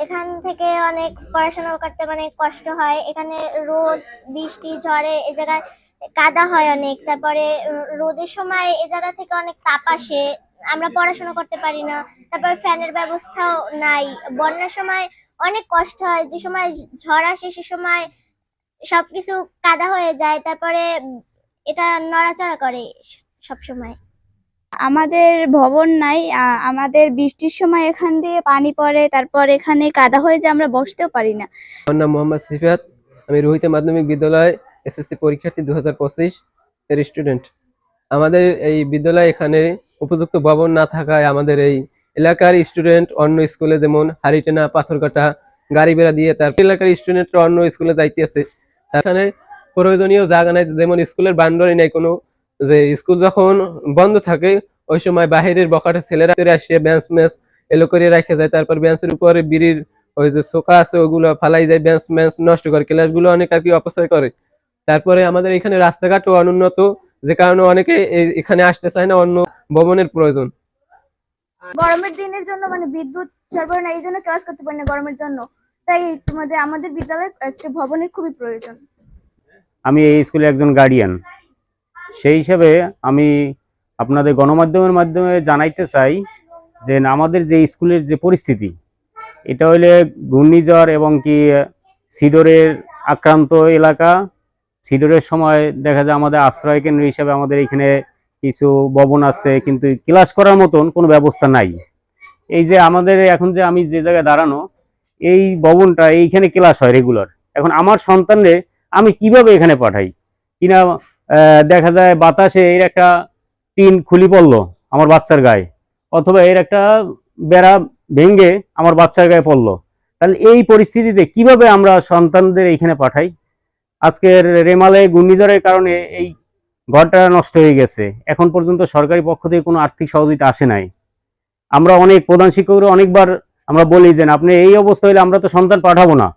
এখান থেকে অনেক পড়াশোনা করতে মানে কষ্ট হয়। এখানে রোদ, বৃষ্টি, ঝড়ে এ জায়গায় কাদা হয় অনেক। তারপরে রোদের সময় এ জায়গা থেকে অনেক তাপ আসে। আমরা পড়াশোনা করতে পারি না। তারপর ফ্যানের ব্যবস্থাও নাই। বন্যার সময় অনেক কষ্ট হয়। যে সময় ঝড় আসে সে সময় সবকিছু কাদা হয়ে যায়। তারপরে এটা নড়াচড়া করে সব সময় আমাদের ভবন নাই আমাদের বৃষ্টির সময় এখান দিয়ে পানি পড়ে, তারপর এখানে কাদা হয়ে যে আমরা বসতেও পারি না। আমার নাম মোহাম্মদ সিফাত আমি রোহিত মাধ্যমিক বিদ্যালয়, এসএসসি পরীক্ষার্থী দু হাজার পঁচিশ, এর স্টুডেন্ট আমাদের এই বিদ্যালয় এখানে উপযুক্ত ভবন না থাকায় আমাদের এই এলাকার স্টুডেন্ট অন্য স্কুলে যেমন হারিটেনা পাথরকাটা গাড়ি বেড়া দিয়ে তার এলাকার স্টুডেন্টরা অন্য স্কুলে যাইতেছে এখানে প্রয়োজনীয় জায়গা নাই, যেমন স্কুলের বান্ডারি নাই কোনো, যে স্কুল যখন বন্ধ থাকে ওই সময় বাহিরের বকাটা ছেলেরা আসে বেঞ্চ ম্যাচ এলো করে রেখে যায়। তারপর বেঞ্চের উপরে বিড়ির ওই যে সোকা আছে ওগুলো ফালাই যায় বেঞ্চ ম্যাচ নষ্ট করে। ক্লাসগুলো অনেক আর কি অপচয় করে। তারপরে আমাদের এখানে রাস্তাঘাটও অনুন্নত যে কারণে অনেকে এখানে আসতে চায় না অন্য ভবনের প্রয়োজন। গরমের দিনের জন্য মানে বিদ্যুৎ সরবরাহ না এই জন্য ক্লাস করতে পারি না গরমের জন্য। তাই তোমাদের আমাদের বিদ্যালয়ে একটা ভবনের খুবই প্রয়োজন। আমি এই স্কুলে একজন গার্ডিয়ান সেই হিসাবে আমি আপনাদের গণমাধ্যমের মাধ্যমে জানাইতে চাই যে আমাদের যে স্কুলের যে পরিস্থিতি, এটা হইলে ঘূর্ণিঝড় এবং কি সিডরের আক্রান্ত এলাকা, সিডরের সময় দেখা যায় আমাদের আশ্রয় কেন্দ্র হিসাবে আমাদের এখানে কিছু ভবন আছে, কিন্তু ক্লাস করার মতন কোনো ব্যবস্থা নাই। এই যে আমাদের এখন যে আমি যে জায়গায় দাঁড়ানো, এই ভবনটা এইখানে ক্লাস হয় রেগুলার এখন আমার সন্তানরে আমি কীভাবে এখানে পাঠাই? কিনা দেখা যায় বাতাসে এর একটা টিন খুলি পড়ল আমার বাচ্চার গায়ে। অথবা এর একটা বেড়া ভেঙে আমার বাচ্চার গায়ে পড়ল। তাহলে এই পরিস্থিতিতে কীভাবে আমরা সন্তানদের এইখানে পাঠাই? আজকের রেমালে, ঘূর্ণিঝড়ের কারণে এই ঘরটা নষ্ট হয়ে গেছে। এখন পর্যন্ত সরকারি পক্ষ থেকে কোনো আর্থিক সহযোগিতা আসে নাই। আমরা অনেক প্রধান শিক্ষকরা অনেকবার আমরা বলি যে, আপনি এই অবস্থা হলে আমরা তো সন্তান পাঠাবো না।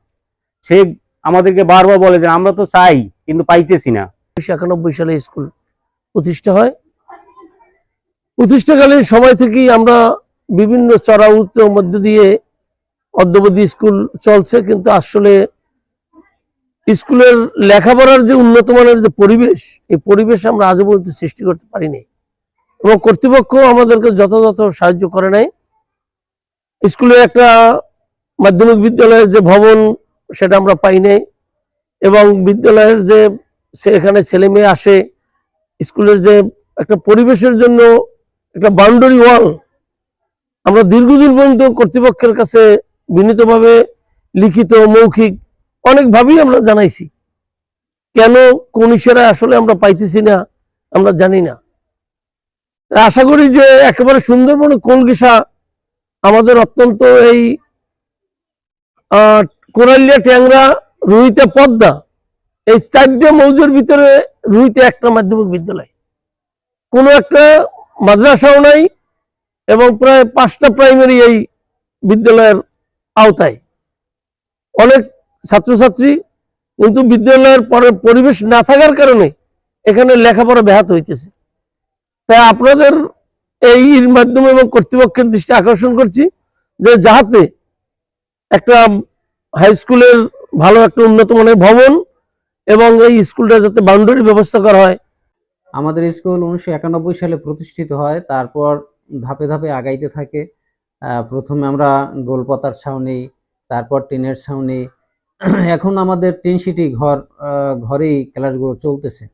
সে আমাদেরকে বারবার বলে যে, আমরা তো চাই, কিন্তু পাইতেছি না। উনিশশো একানব্বই সালে স্কুল প্রতিষ্ঠা হয়। প্রতিষ্ঠাকালীন সময় থেকেই আমরা বিভিন্ন চড়া উত্তর মধ্য দিয়ে অদ্যবধি স্কুল চলছে, কিন্তু আসলে স্কুলের লেখাপড়ার যে উন্নত মানের যে পরিবেশ, এই পরিবেশ আমরা আজও পর্যন্ত সৃষ্টি করতে পারিনি। এবং কর্তৃপক্ষ আমাদেরকে যথাযথ সাহায্য করে নাই। স্কুলের একটা মাধ্যমিক বিদ্যালয়ের যে ভবন, সেটা আমরা পাই নাই। এবং বিদ্যালয়ের যে সে এখানে ছেলে মেয়ে আসে, স্কুলের যে একটা পরিবেশের জন্য একটা বাউন্ডারি ওয়াল আমরা দীর্ঘদিন পর্যন্ত কর্তৃপক্ষের কাছে বিনীতভাবে লিখিত, মৌখিক অনেকভাবেই আমরা জানাইছি। কেন, কোন ইশারা আসলে আমরা পাইতেছি না, আমরা জানি না। আশা করি যে একেবারে সুন্দরবন কলগিসা আমাদের অত্যন্ত এই কোরালিয়া ট্যাংরা, রুইতে পদ্মা, এই চারটে মৌজের ভিতরে রুইতে একটা মাধ্যমিক বিদ্যালয়। কোনো একটা মাদ্রাসাও নাই এবং প্রায় পাঁচটা প্রাইমারি এই বিদ্যালয়ের আওতায়। অনেক ছাত্রছাত্রী কিন্তু বিদ্যালয়ের পরে পরিবেশ না থাকার কারণে এখানে লেখাপড়া ব্যাহত হইতেছে। তাই আপনাদের এই মাধ্যমে এবং কর্তৃপক্ষের দৃষ্টি আকর্ষণ করছি যে যাহাতে একটা হাই স্কুলের ভালো একটা উন্নত মানের ভবন এবং এই স্কুলটা যাতে বাউন্ডারি ব্যবস্থা করা হয় আমাদের স্কুল উনিশশো একানব্বই সালে প্রতিষ্ঠিত হয়, তারপর ধাপে ধাপে আগাইতে থাকে। প্রথমে আমরা গোলপাতার ছাউনি, তারপর টিনের ছাউনি। এখন আমাদের টিন সিটি ঘর ঘরেই ক্লাসগুলো চলতেছে।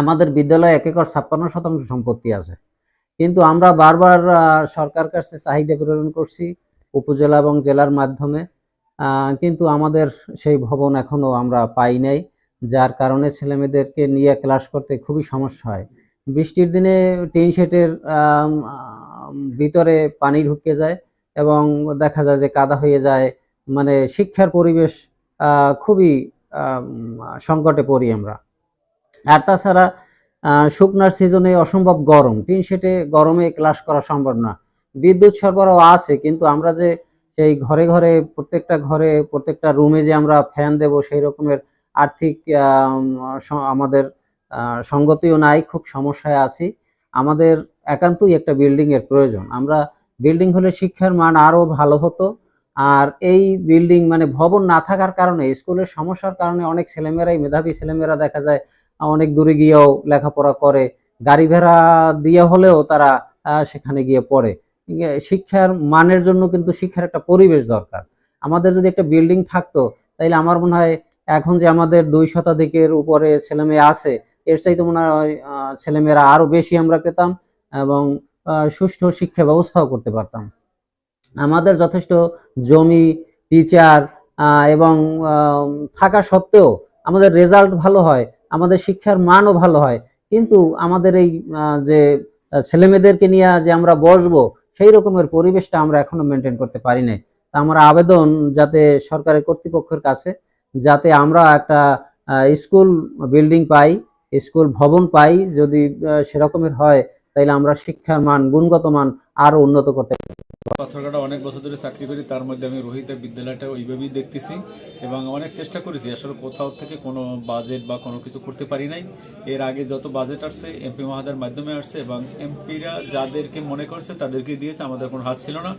আমাদের বিদ্যালয়ে এক একর ছাপ্পান্ন শতাংশ সম্পত্তি আছে। কিন্তু আমরা বারবার সরকার কাছে চাহিদা প্রেরণ করছি উপজেলা এবং জেলার মাধ্যমে। কিন্তু আমাদের সেই ভবন এখনও আমরা পাই নাই। যার কারণে ছেলেমেয়েদেরকে নিয়ে ক্লাস করতে খুবই সমস্যা হয়। বৃষ্টির দিনে টিন শেটের ভিতরে পানি ঢুকে যায় এবং দেখা যায় যে কাদা হয়ে যায়। মানে শিক্ষার পরিবেশ খুবই সংকটে পড়ি আমরা। আর তাছাড়া শুকনার সিজনে অসম্ভব গরম। টিন শেটে গরমে ক্লাস করা সম্ভব না। বিদ্যুৎ সরবরাহ আছে, কিন্তু আমরা যে সেই ঘরে ঘরে, প্রত্যেকটা ঘরে, প্রত্যেকটা রুমে যে আমরা ফ্যান দেব, সেই রকমের আর্থিক আমাদের সঙ্গতিও নাই, খুব সমস্যায় আছি। আমাদের একান্তই একটা বিল্ডিং এর প্রয়োজন। আমরা বিল্ডিং হলে শিক্ষার মান আরও ভালো হতো। আর এই বিল্ডিং মানে ভবন না থাকার কারণে, স্কুলের সমস্যার কারণে অনেক ছেলেমেয়েরাই, মেধাবী ছেলেমেয়েরা দেখা যায়, অনেক দূরে গিয়েও লেখাপড়া করে। গাড়ি ভাড়া দিয়ে হলেও তারা সেখানে গিয়ে পড়ে। শিক্ষার মানের জন্য কিন্তু শিক্ষার একটা পরিবেশ দরকার। আমাদের যদি একটা বিল্ডিং থাকতো, তাইলে আমার মনে হয় এখন যে আমাদের দুই শতাধিকের উপরে ছেলেমেয়ে আছে, এর চাইতে মনে হয় ছেলেমেয়েরা আরও বেশি আমরা পেতাম এবং সুষ্ঠু শিক্ষা ব্যবস্থাও করতে পারতাম। আমাদের যথেষ্ট জমি টিচার এবং থাকা সত্ত্বেও আমাদের রেজাল্ট ভালো হয়, আমাদের শিক্ষার মানও ভালো হয়। কিন্তু আমাদের এই যে ছেলেমেয়েদেরকে নিয়ে যে আমরা বসবো, সেই রকমের পরিবেশটা আমরা এখনও মেনটেন করতে পারি তা আমার আবেদন যাতে সরকারের কর্তৃপক্ষের কাছে যাতে আমরা একটা স্কুল বিল্ডিং পাই, স্কুল ভবন পাই, যদি সেরকমের হয়, তাইলে আমরা শিক্ষার মান, গুণগত মান আরও উন্নত করতে পাথরঘাটা অনেক বছর ধরে চাকরি করি, তার মধ্যে আমি রোহিতের বিদ্যালয়টা ওইভাবেই দেখতেছি এবং অনেক চেষ্টা করেছি, আসলে কোথাও থেকে কোনো বাজেট বা কোনো কিছু করতে পারি নাই। এর আগে যত বাজেট আসছে এমপি মহাদের মাধ্যমে আসছে এবং এমপিরা যাদেরকে মনে করছে তাদেরকে দিয়েছে, আমাদের কোনো হাত ছিল না।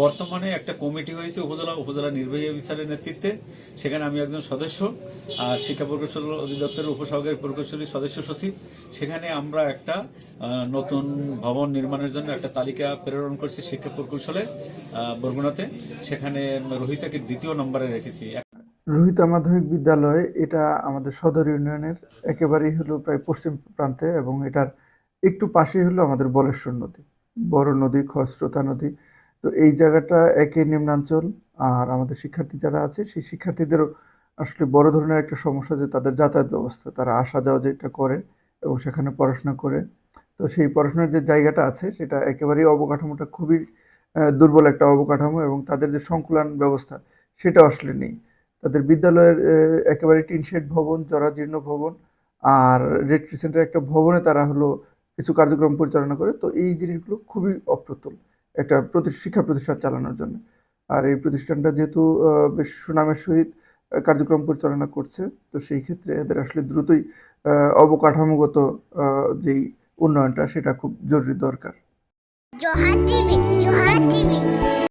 বর্তমানে একটা কমিটি হয়েছে উপজেলা উপজেলা নির্বাহী অফিসারের নেতৃত্বে, সেখানে আমি একজন সদস্য, আর শিক্ষা প্রকৌশল অধিদপ্তরের উপসহকারী প্রকৌশলী সদস্য সচিব। সেখানে আমরা একটা নতুন ভবন নির্মাণের জন্য একটা তালিকা প্রেরণ করছি শিক্ষা প্রকৌশলে আহ, বরগুনাতে। সেখানে রোহিতাকে দ্বিতীয় নম্বরে রেখেছি। রোহিতা মাধ্যমিক বিদ্যালয় এটা আমাদের সদর ইউনিয়নের একেবারেই হলো প্রায় পশ্চিম প্রান্তে এবং এটার একটু পাশেই হলো আমাদের বলেশ্বর নদী। বড় নদী খরস্রোতা নদী। তো এই জায়গাটা একে নিম্নাঞ্চল আর আমাদের শিক্ষার্থী যারা আছে সেই শিক্ষার্থীদেরও আসলে বড় ধরনের একটা সমস্যা যে তাদের যাতায়াত ব্যবস্থা। তারা আসা যাওয়া যেটা করে এবং সেখানে পড়াশোনা করে তো সেই পড়াশোনার যে জায়গাটা আছে সেটা একেবারেই অবকাঠামোটা খুবই দুর্বল একটা অবকাঠামো এবং তাদের যে সংকুলান ব্যবস্থা, সেটা আসলে নেই। তাদের বিদ্যালয়ের একেবারে টিনশেড ভবন, জরাজীর্ণ ভবন আর রেড ক্রিসেন্টের একটা ভবনে তারা হলো কিছু কার্যক্রম পরিচালনা করে। তো এই জিনিসগুলো খুবই অপ্রতুল একটা প্রতি শিক্ষা প্রতিষ্ঠান চালানোর জন্য। আর এই প্রতিষ্ঠানটা যেহেতু বেশ সুনামের সহিত কার্যক্রম পরিচালনা করছে, তো সেই ক্ষেত্রে এদের আসলে দ্রুতই অবকাঠামোগত যেই উন্নয়নটা, সেটা খুব জরুরি দরকার। Johar TV Johar TV